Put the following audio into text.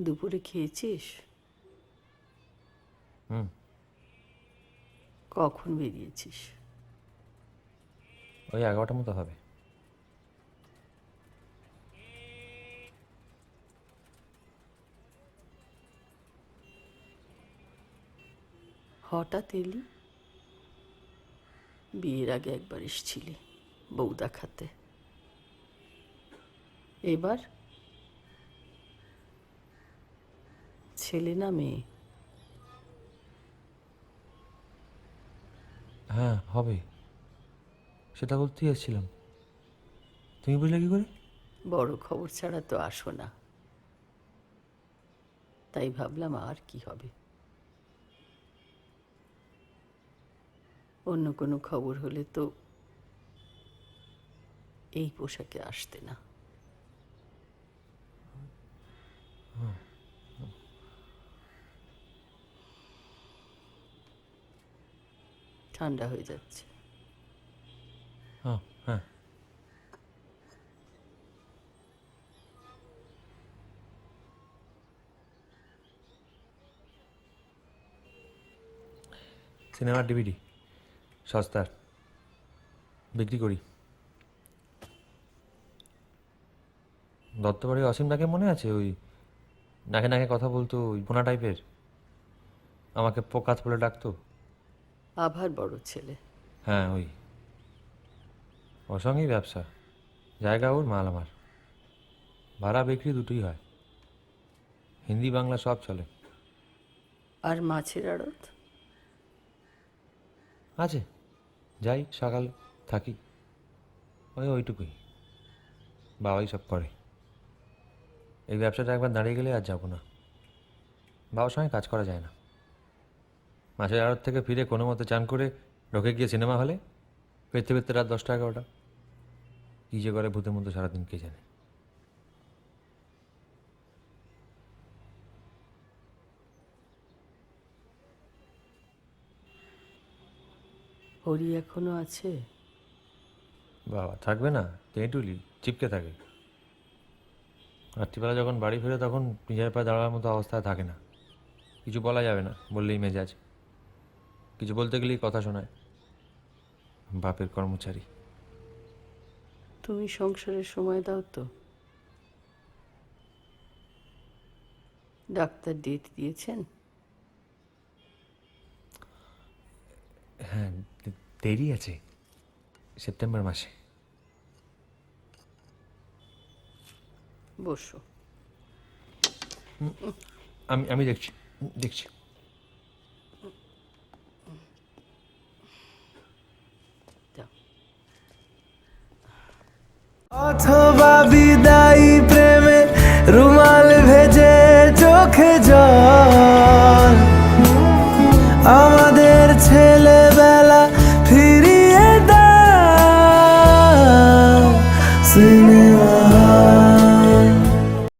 দুপুরে খেয়েছিস? হুম। কখন বেরিয়েছিস? ওই এগারোটার মতো হবে। হঠাৎ এলি? বিয়ের আগে একবার এসেছিলি বউ দেখাতে এবার ছেলে না মেয়ে? হ্যাঁ হবে। সেটা বলতেই এসেছিলাম। তুমি বুঝলে কি করে? বড় খবর ছাড়া তো আসো না। তাই ভাবলাম আর কি হবে। অন্য কোনো খবর হলে তো এই পোশাকে আসতে না। ঠান্ডা হয়ে যাচ্ছে। হ্যাঁ। সিনেমার ডিভিডি, সস্তার। বিক্রি করি। দত্তবাড়ি অসীম নাকে মনে আছে ওই নাকে নাকে কথা বলতো ওই বোনা টাইপের আমাকে পোকাত বলে ডাকতো। আভার বড় ছেলে। হ্যাঁ ওই। ওর সঙ্গেই ব্যবসা। জায়গা ওর মাল আমার। ভাড়া বিক্রি দুটোই হয়। হিন্দি বাংলা সব চলে। আর মাছের আড়ত? আছে। যাই সকালে থাকি। ওই ওইটুকুই। বাবাই সব করে। এই ব্যবসাটা একবার দাঁড়িয়ে গেলে আর যাব না। বাবার সঙ্গে কাজ করা যায় না। মাছের আড়ত থেকে ফিরে কোনো মতো চান করে ঢোকে গিয়ে সিনেমা হলে? ফিরতে ফিরতে রাত দশটা এগারোটা। কী যে করে ভূতের মতো সারাদিন কে জানে। হরি এখনও আছে? বাবা থাকবে না। তেঁতুলি চিপকে থাকে। রাত্রিবেলা যখন বাড়ি ফেরে তখন নিজের পায়ে দাঁড়ানোর মতো অবস্থায় থাকে না। কিছু বলা যাবে না বললেই মেজাজ। কিছু বলতে গেলেই কথা শোনায়। বাপের কর্মচারী। তুমি সংসারের সময় দাও তো। ডাক্তার ডেট দিয়েছেন? হ্যাঁ দেরি আছে সেপ্টেম্বর মাসে। বসো। আমি আমি দেখছি দেখছি। অথবা বিদায়ী প্রেমে রুমাল ভেজে চোখে জল।